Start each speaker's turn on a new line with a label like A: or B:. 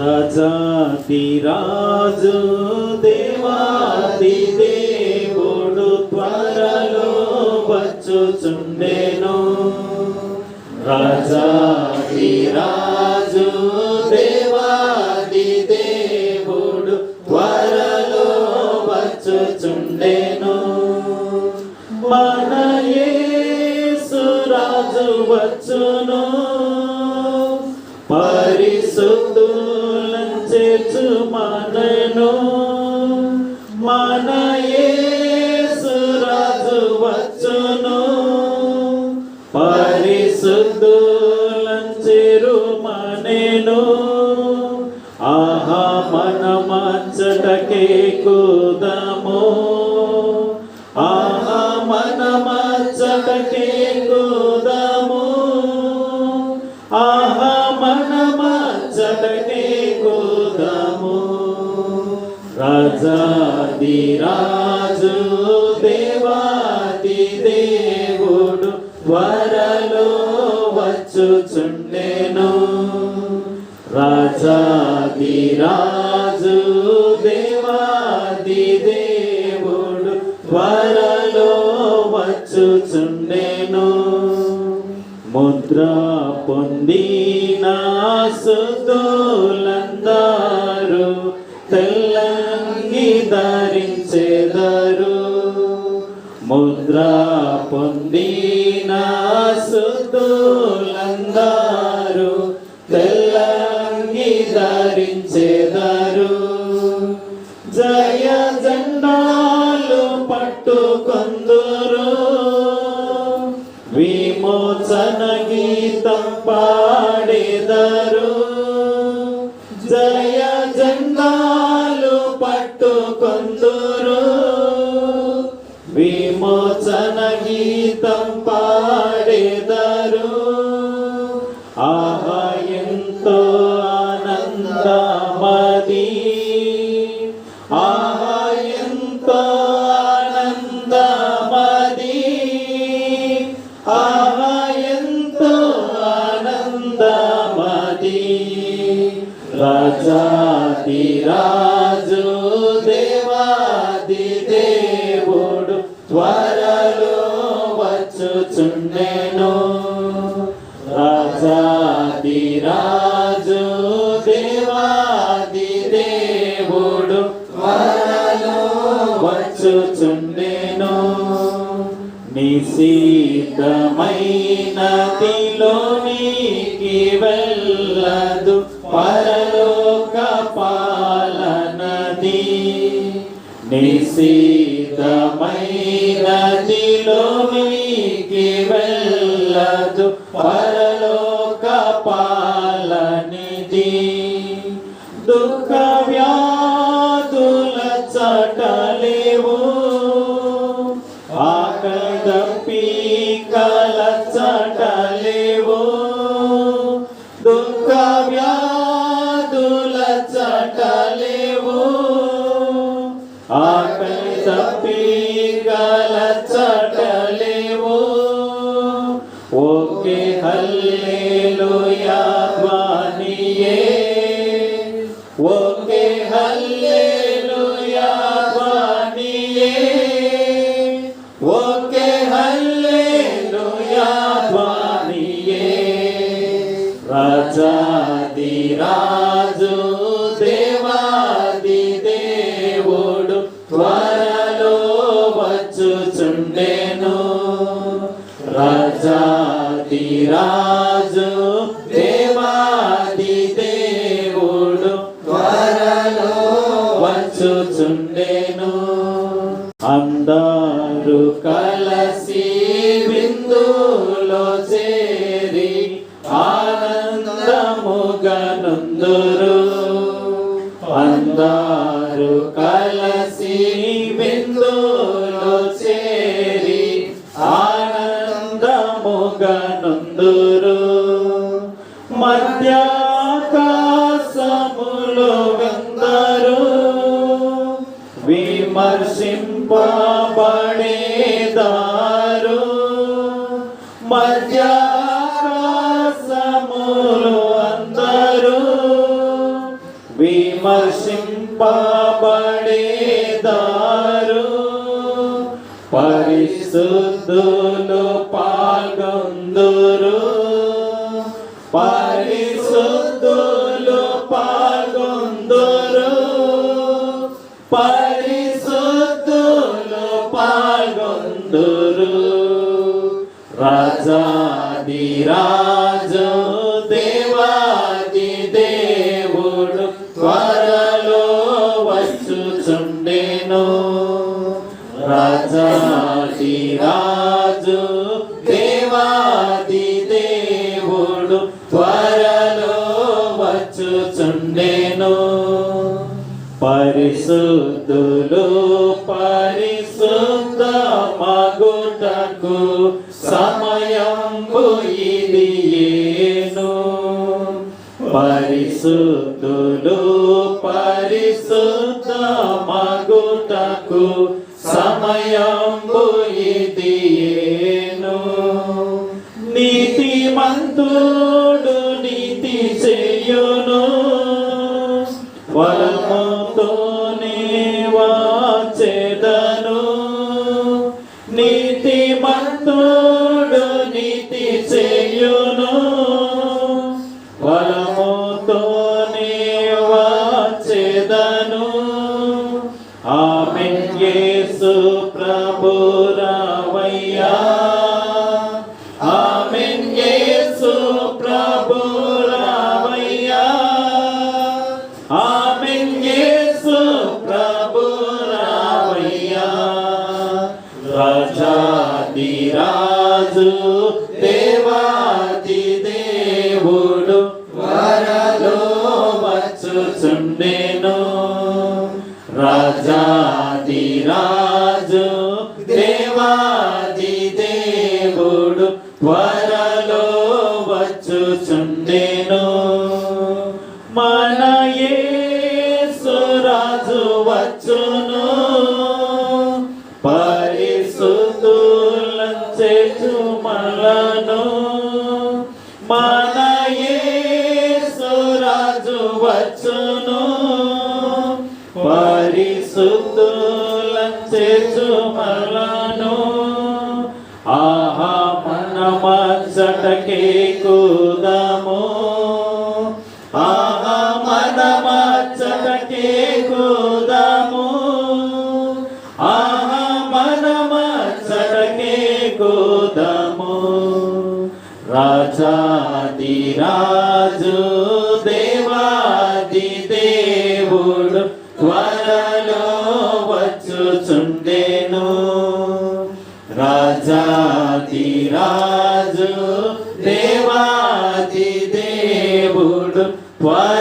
A: రాజాదిరాజు దేవాది దేవుడు త్వరలో వచ్చుచుండెను. రాజాదిరాజు దేవాది దేవుడు త్వరలో వచ్చుచుండెను. మన యేసు రాజు వచ్చును. నిన్ను మన యేసు రాజు వచ్చును. పరిశుద్ధులను చేరు మనను ఆహా మన మచ్చటకే కుదము. రాజాది రాజు దేవాది దేవుడు వరలో వచ్చుచుండెను. రాజాది రాజు దేవాది దేవుడు వరలో వచ్చుచుండెను. ముద్ర పొందిన సుతులందరూ ధరించెదరు ముద్ర పొందిన సుతులందరూ తెల్లంగి ధరించెదరు. జయ జెండాలు పట్టుకొందురు. విమోచన గీతం పాడెదరు విమోచన గీతం పాడేదరు. ఆహా ఎంతో ఆనందమది. ఆహా ఎంతో ఆనందమది. ఆహా ఎంతో ఆనందమది. రాజా చూచుండెను. రాజాది రాజు దేవాది దేవుడు త్వరలో వచ్చుచుండెను నిశీతమైన నిశీతమైనదిలోనికి వెళ్ళదు పరలోక పాలనది. నిశీ నిశీతమైనదిలోనికి వెళ్ళదు పరలోక పాలనిది దుఃఖ వ్యాధుల చటలేవు. ఆకలి పీకల చటలేవు. హల్లేలుయా ధ్వనియే ఓకే హల్లేలుయా ధ్వనియే ఓకే హల్లేలుయా ధ్వనియే రాజాది రాజు దేవాది దేవుడు త్వరలో వచ్చుచుండెను. రాజాది రాజు నందురు అందరూ కలసి విందులో చేరి ఆనందముగనుందురు. మధ్యాకాశములో వెందరు విమర్శింపబడేదారు. మధ్యా విమర్శింపబడేదారు. పరిశుద్ధులు పాల్గొందురు. పరిశుద్ధులు పాల్గొందురు. పరిశుద్ధులు పాల్గొందురు. రాజాదిరా శుద్ధులు పరిశుద్ధ మగుటకు సమయంబు ఇది ఏను. పరిశుద్ధులు పరిశుద్ధ మగుటకు సమయంబు ఇది నీతి మంతుడు నీతి చేయును. వరముతో వాచెదను ఆమె యేసు ప్రభురావయ్యా రాజాదిరాజు దేవాది దేవుడు వరలో వచ్చుచుండెను. రాజాది రాజు దేవాది దేవుడు వర పరిశుద్ధులను చేచుమలను మన యేసు వచ్చును. పరిశుద్ధుల చేచుమలను ఆహా మన మచ్చటకే కూదము రాజాది రాజు దేవాది దేవుడు త్వరలో వచ్చుచుండెను. రాజాది రాజు దేవాది దేవుడు త్వర